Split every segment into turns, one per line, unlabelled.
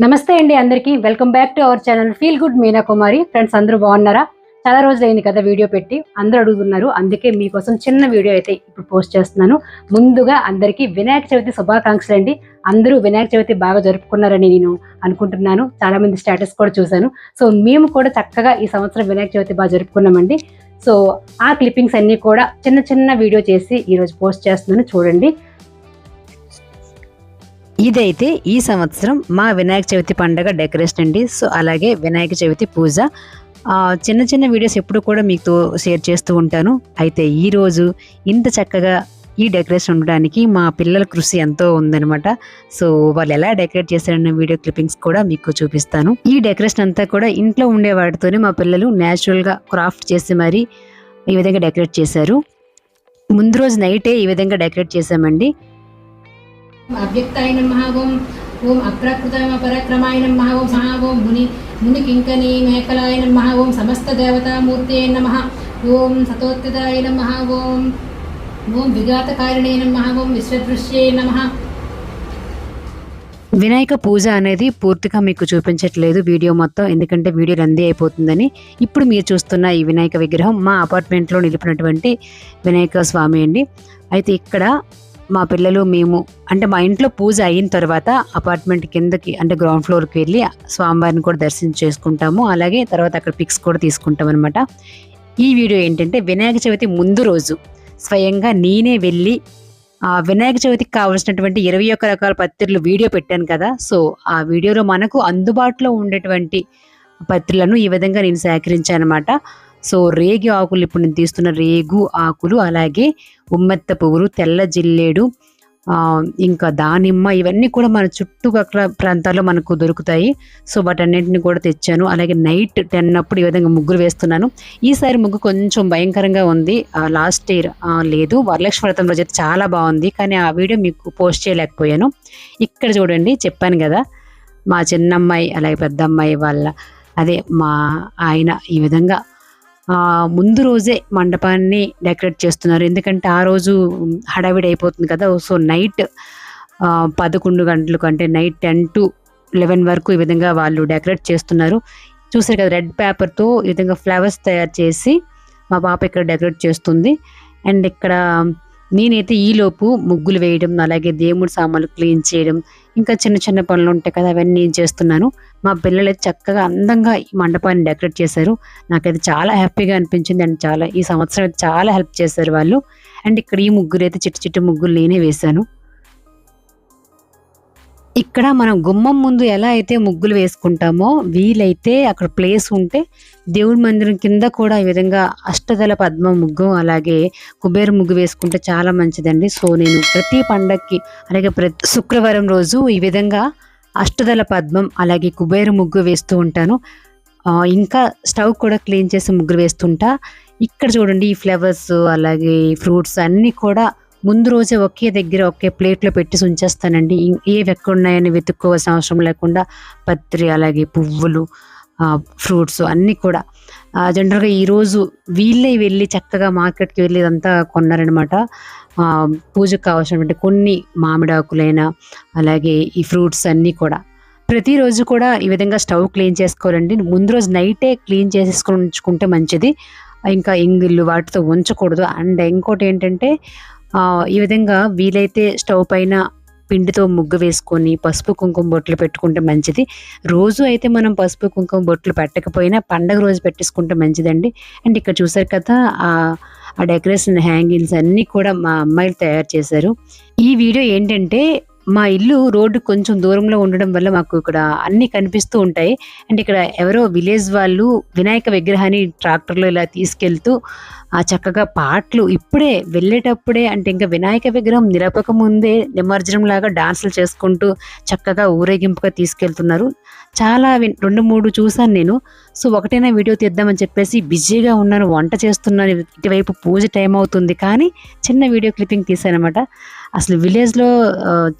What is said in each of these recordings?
నమస్తే అండి అందరికీ. Welcome back to our channel feel good Meena Kumari friends అందరూ బాగున్నారా? చాలా రోజులైంది కదా వీడియో పెట్టి. అందరూ అడుగుతున్నారు. అందుకే మీకోసం చిన్న వీడియో అయితే ఇప్పుడు పోస్ట్ చేస్తున్నాను. ముందుగా అందరికీ వినాయక చవితి శుభాకాంక్షలు అండి. అందరూ వినాయక చవితి బాగా జరుపుకున్నారని నేను అనుకుంటున్నాను. చాలామంది స్టేటస్ కూడా చూశాను. సో మేము కూడా చక్కగా ఈ సంవత్సరం వినాయక చవితి బాగా జరుపుకున్నామండి. సో ఆ క్లిప్పింగ్స్ అన్నీ కూడా చిన్న చిన్న వీడియో చేసి ఈరోజు పోస్ట్ చేస్తున్నాను. చూడండి.
ఇదైతే ఈ సంవత్సరం మా వినాయక చవితి పండగ డెకరేషన్ అండి. సో అలాగే వినాయక చవితి పూజ. చిన్న చిన్న వీడియోస్ ఎప్పుడు కూడా మీతో షేర్ చేస్తూ ఉంటాను. అయితే ఈరోజు ఇంత చక్కగా ఈ డెకరేషన్ ఉండడానికి మా పిల్లల కృషి ఎంతో ఉందనమాట సో వాళ్ళు ఎలా డెకరేట్ చేశారన్న వీడియో క్లిప్పింగ్స్ కూడా మీకు చూపిస్తాను. ఈ డెకరేషన్ అంతా కూడా ఇంట్లో ఉండే వాటితోనే మా పిల్లలు న్యాచురల్గా క్రాఫ్ట్ చేసి మరి ఈ విధంగా డెకరేట్ చేశారు. ముందు రోజు నైటే ఈ విధంగా డెకరేట్ చేశామండి.
అవ్యక్తాయ నమః ఓం ఓం అప్రకృతమ పరక్రమాయ నమః ఓం మహా ఓం ముని ముని కింకని మేకలాయ నమః ఓం సమస్త దేవతామూర్తే నమః ఓం సతోత్తిదాయ నమః ఓం ఓం విఘాతకారిణే నమః ఓం విశ్వదృశ్యే నమః
వినాయక పూజ అనేది పూర్తిగా మీకు చూపించట్లేదు వీడియో మొత్తం ఎందుకంటే వీడియో రంది అయిపోతుందని. ఇప్పుడు మీరు చూస్తున్న ఈ వినాయక విగ్రహం మా అపార్ట్మెంట్లో నిలిపినటువంటి వినాయక స్వామి అండి. అయితే ఇక్కడ మా పిల్లలు మేము అంటే మా ఇంట్లో పూజ అయిన తర్వాత అపార్ట్మెంట్ కిందకి అంటే గ్రౌండ్ ఫ్లోర్కి వెళ్ళి స్వామివారిని కూడా దర్శనం చేసుకుంటాము. అలాగే తర్వాత అక్కడ పిక్స్ కూడా తీసుకుంటాం అనమాట ఈ వీడియో ఏంటంటే వినాయక చవితి ముందు రోజు స్వయంగా నేనే వెళ్ళి వినాయక చవితికి కావలసినటువంటి ఇరవై ఒక్క రకాల పత్రికలు వీడియో పెట్టాను కదా. సో ఆ వీడియోలో మనకు అందుబాటులో ఉండేటువంటి పత్రికలను ఈ విధంగా నేను సేకరించాను అనమాట సో రేగి ఆకులు ఇప్పుడు నేను తీస్తున్న రేగు ఆకులు అలాగే ఉమ్మెత్త పువ్వులు తెల్ల జిల్లేడు ఇంకా దానిమ్మ ఇవన్నీ కూడా మన చుట్టుపక్కల ప్రాంతాల్లో మనకు దొరుకుతాయి. సో వాటన్నింటిని కూడా తెచ్చాను. అలాగే నైట్ టెన్ అప్పుడు ఈ విధంగా ముగ్గురు వేస్తున్నాను. ఈసారి ముగ్గు కొంచెం భయంకరంగా ఉంది. లాస్ట్ ఇయర్ లేదు. వరలక్ష్మి వ్రతం రోజు అయితే చాలా బాగుంది. కానీ ఆ వీడియో మీకు పోస్ట్ చేయలేకపోయాను. ఇక్కడ చూడండి చెప్పాను కదా మా చిన్నమ్మాయి అలాగే పెద్దమ్మాయి వాళ్ళ అదే మా ఆయన ఈ విధంగా ముందు రోజే మండపాన్ని డెకరేట్ చేస్తున్నారు. ఎందుకంటే ఆ రోజు హడావిడి అయిపోతుంది కదా. సో నైట్ పదకొండు గంటలకు అంటే నైట్ టెన్ టు లెవెన్ వరకు ఈ విధంగా వాళ్ళు డెకరేట్ చేస్తున్నారు. చూసారు కదా రెడ్ పేపర్తో ఈ విధంగా ఫ్లవర్స్ తయారు చేసి మా పాప ఇక్కడ డెకరేట్ చేస్తుంది. అండ్ ఇక్కడ నేనైతే ఈలోపు ముగ్గులు వేయడం అలాగే దేవుడి సామాన్లు క్లీన్ చేయడం ఇంకా చిన్న చిన్న పనులు ఉంటాయి కదా అవన్నీ నేను చేస్తున్నాను. మా పిల్లలు అయితే చక్కగా అందంగా ఈ మండపాన్ని డెకరేట్ చేశారు. నాకైతే చాలా హ్యాపీగా అనిపించింది అండ్ చాలా ఈ సంవత్సరం అయితే చాలా హెల్ప్ చేశారు వాళ్ళు. అండ్ ఇక్కడ ఈ ముగ్గురు అయితే చిట్టు చిట్టు ముగ్గురు నేనే వేశాను. ఇక్కడ మనం గుమ్మం ముందు ఎలా అయితే ముగ్గులు వేసుకుంటామో వీలైతే అక్కడ ప్లేస్ ఉంటే దేవుడి మందిరం కింద కూడా ఈ విధంగా అష్టదళ పద్మ ముగ్గు అలాగే కుబేర ముగ్గు వేసుకుంటే చాలా మంచిదండి. సో నేను ప్రతి పండక్కి అలాగే ప్రతి శుక్రవారం రోజు ఈ విధంగా అష్టదళ పద్మం అలాగే కుబేర ముగ్గు వేస్తూ ఉంటాను. ఇంకా స్టవ్ కూడా క్లీన్ చేసి ముగ్గురు వేస్తుంటా. ఇక్కడ చూడండి ఈ ఫ్లవర్స్ అలాగే ఫ్రూట్స్ అన్నీ కూడా ముందు రోజే ఒకే దగ్గర ఒకే ప్లేట్లో పెట్టి ఉంచేస్తానండి ఏవి ఎక్కడ ఉన్నాయని వెతుక్కోవాల్సిన అవసరం లేకుండా పత్రి అలాగే పువ్వులు ఫ్రూట్స్ అన్నీ కూడా. జనరల్గా ఈరోజు వీళ్ళే వెళ్ళి చక్కగా మార్కెట్కి వెళ్ళి ఇదంతా కొన్నారనమాట పూజకు కావాల్సినటువంటి కొన్ని మామిడాకులైనా అలాగే ఈ ఫ్రూట్స్ అన్నీ కూడా. ప్రతిరోజు కూడా ఈ విధంగా స్టవ్ క్లీన్ చేసుకోవాలండి. ముందు రోజు నైటే క్లీన్ చేసేసుకొని ఉంచుకుంటే మంచిది. ఇంకా ఇంగిళ్ళు వాటితో ఉంచకూడదు. అండ్ ఇంకోటి ఏంటంటే ఈ విధంగా వీలైతే స్టవ్ పైన పిండితో ముగ్గు వేసుకొని పసుపు కుంకుమ బొట్లు పెట్టుకుంటే మంచిది. రోజు అయితే మనం పసుపు కుంకుమ బొట్లు పెట్టకపోయినా పండగ రోజు పెట్టేసుకుంటే మంచిదండి. అండ్ ఇక్కడ చూసారు కదా ఆ ఆ డెకరేషన్ హ్యాంగింగ్స్ అన్నీ కూడా మా అమ్మాయిలు తయారు చేశారు. ఈ వీడియో ఏంటంటే మా ఇల్లు రోడ్డు కొంచెం దూరంలో ఉండడం వల్ల మాకు ఇక్కడ అన్ని కనిపిస్తూ ఉంటాయి. అండ్ ఇక్కడ ఎవరో విలేజ్ వాళ్ళు వినాయక విగ్రహాన్ని ట్రాక్టర్లో ఇలా తీసుకెళ్తూ ఆ చక్కగా పాటలు ఇప్పుడే వెళ్ళేటప్పుడే అంటే ఇంకా వినాయక విగ్రహం నిరపక ముందే నిమజ్జనం లాగా డాన్సులు చేసుకుంటూ చక్కగా ఊరేగింపుగా తీసుకెళ్తున్నారు. చాలా వి- రెండు మూడు చూశాను నేను. సో ఒకటైనా వీడియో తీద్దామని చెప్పేసి బిజీగా ఉన్నాను వంట చేస్తున్నాను ఇటువైపు పూజ టైం అవుతుంది. కానీ చిన్న వీడియో క్లిప్పింగ్ తీసానమాట అసలు విలేజ్లో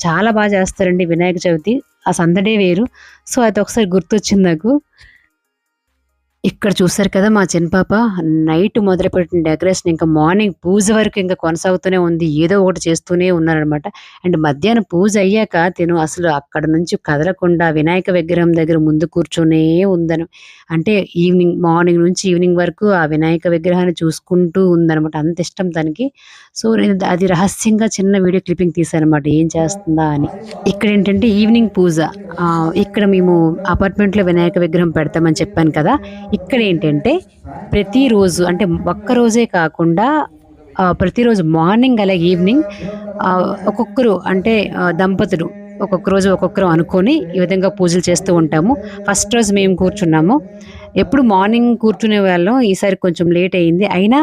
చాలా బాగా చేస్తారండి వినాయక చవితి. ఆ సందడే వేరు. సో అది ఒకసారి గుర్తొచ్చింది నాకు. ఇక్కడ చూసారు కదా మా చిన్న పాప నైట్ మొదలుపెట్టిన డెకరేషన్ ఇంకా మార్నింగ్ పూజ వరకు ఇంకా కొనసాగుతూనే ఉంది. ఏదో ఒకటి చేస్తూనే ఉన్నారనమాట అండ్ మధ్యాహ్నం పూజ అయ్యాక తిను అసలు అక్కడ నుంచి కదలకుండా వినాయక విగ్రహం దగ్గర ముందు కూర్చొనే ఉందను. అంటే ఈవినింగ్ మార్నింగ్ నుంచి ఈవినింగ్ వరకు ఆ వినాయక విగ్రహాన్ని చూసుకుంటూ ఉందన్నమాట. అంత ఇష్టం తనకి. సో నేను అది రహస్యంగా చిన్న వీడియో క్లిప్పింగ్ తీసానమాట అనమాట ఏం చేస్తుందా అని. ఇక్కడ ఏంటంటే ఈవినింగ్ పూజ. ఇక్కడ మేము అపార్ట్మెంట్లో వినాయక విగ్రహం పెడతామని చెప్పాను కదా. ఇక్కడ ఏంటంటే ప్రతిరోజు అంటే ఒక్క రోజే కాకుండా ప్రతిరోజు మార్నింగ్ అలాగే ఈవినింగ్ ఒక్కొక్కరు అంటే దంపతులు ఒక్కొక్క రోజు ఒక్కొక్కరు అనుకొని ఈ విధంగా పూజలు చేస్తూ ఉంటాము. ఫస్ట్ రోజు మేము కూర్చున్నాము. ఎప్పుడు మార్నింగ్ కూర్చునే వాళ్ళం. ఈసారి కొంచెం లేట్ అయింది. అయినా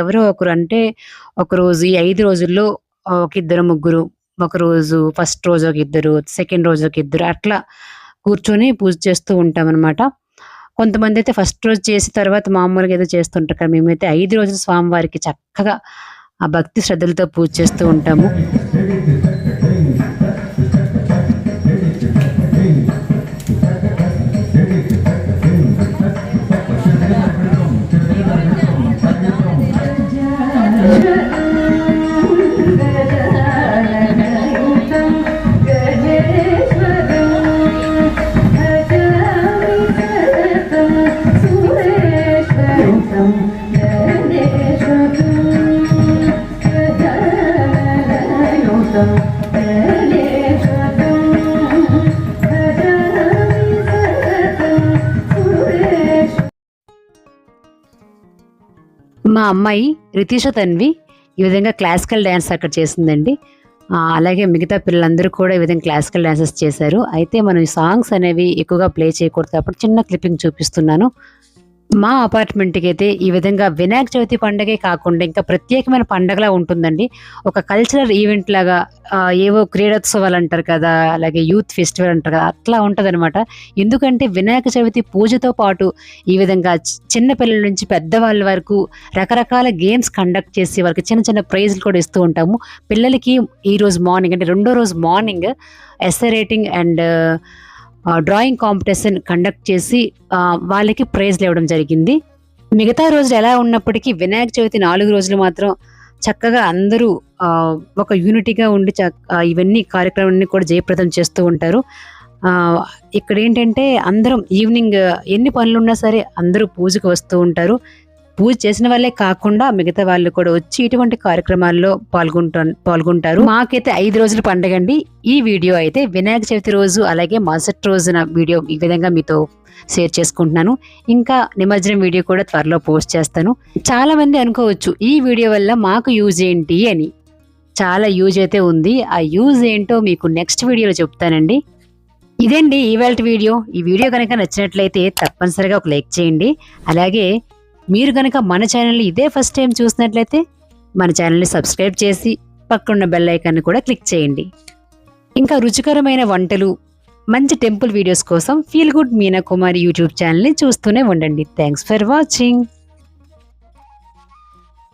ఎవరో ఒకరు అంటే ఒక రోజు ఈ ఐదు రోజుల్లో ఒక ఇద్దరు ముగ్గురు ఒక రోజు ఫస్ట్ రోజు ఒక ఇద్దరు సెకండ్ రోజు ఒక ఇద్దరు అట్లా కూర్చొని పూజ చేస్తూ ఉంటాం అనమాట కొంతమంది అయితే ఫస్ట్ రోజు చేసి తర్వాత మామూలుగా ఏదో చేస్తుంటారు కానీ మేమైతే ఐదు రోజులు స్వామివారికి చక్కగా ఆ భక్తి శ్రద్ధలతో పూజ చేస్తూ ఉంటాము. మా అమ్మాయి రితీష తన్వి ఈ విధంగా క్లాసికల్ డ్యాన్స్ అక్కడ చేసిందండి. అలాగే మిగతా పిల్లలందరూ కూడా ఈ విధంగా క్లాసికల్ డ్యాన్సెస్ చేశారు. అయితే మనం ఈ సాంగ్స్ అనేవి ఎక్కువగా ప్లే చేయకూడదు కాబట్టి చిన్న క్లిప్పింగ్ చూపిస్తున్నాను. మా అపార్ట్మెంట్కి అయితే ఈ విధంగా వినాయక చవితి పండగే కాకుండా ఇంకా ప్రత్యేకమైన పండగలా ఉంటుందండి. ఒక కల్చరల్ ఈవెంట్ లాగా ఏవో క్రీడోత్సవాలు అంటారు కదా అలాగే యూత్ ఫెస్టివల్ అంటారు కదా అట్లా ఉంటదన్నమాట. ఎందుకంటే వినాయక చవితి పూజతో పాటు ఈ విధంగా చిన్నపిల్లల నుంచి పెద్దవాళ్ళ వరకు రకరకాల గేమ్స్ కండక్ట్ చేసి వాళ్ళకి చిన్న చిన్న ప్రైజ్లు కూడా ఇస్తూ ఉంటాము. పిల్లలకి ఈ రోజు మార్నింగ్ అంటే రెండో రోజు morning essay writing and drawing competition conduct చేసి వాళ్ళకి ప్రైజ్లు ఇవ్వడం జరిగింది. మిగతా రోజులు ఎలా ఉన్నప్పటికీ వినాయక చవితి నాలుగు రోజులు మాత్రం చక్కగా అందరూ ఒక యూనిటీగా ఉండి ఇవన్నీ కార్యక్రమాన్ని కూడా జయప్రదం చేస్తూ ఉంటారు. ఇక్కడ ఏంటంటే అందరం ఈవినింగ్ ఎన్ని పనులు ఉన్నా సరే అందరూ పూజకు వస్తూ ఉంటారు. పూజ చేసిన వాళ్ళే కాకుండా మిగతా వాళ్ళు కూడా వచ్చి ఇటువంటి కార్యక్రమాల్లో పాల్గొంటా పాల్గొంటారు. మాకైతే ఐదు రోజులు పండగ అండి. ఈ వీడియో అయితే వినాయక చవితి రోజు అలాగే మరుసటి రోజున వీడియో ఈ విధంగా మీతో షేర్ చేసుకుంటున్నాను. ఇంకా నిమజ్జనం వీడియో కూడా త్వరలో పోస్ట్ చేస్తాను. చాలా మంది అనుకోవచ్చు ఈ వీడియో వల్ల మాకు యూజ్ ఏంటి అని. చాలా యూజ్ అయితే ఉంది. ఆ యూజ్ ఏంటో మీకు నెక్స్ట్ వీడియోలో చెప్తానండి. ఇదండి ఈవేళ వీడియో. ఈ వీడియో కనుక నచ్చినట్లయితే తప్పనిసరిగా ఒక లైక్ చేయండి. అలాగే మీరు కనుక మన ఛానల్ని ఇదే ఫస్ట్ టైం చూసినట్లయితే మన ఛానల్ని సబ్స్క్రైబ్ చేసి పక్కనున్న బెల్ ఐకాన్ని కూడా క్లిక్ చేయండి. ఇంకా రుచికరమైన వంటలు మంచి టెంపుల్ వీడియోస్ కోసం feel good Meena Kumari YouTube ఛానల్ని చూస్తూనే ఉండండి. Thanks for watching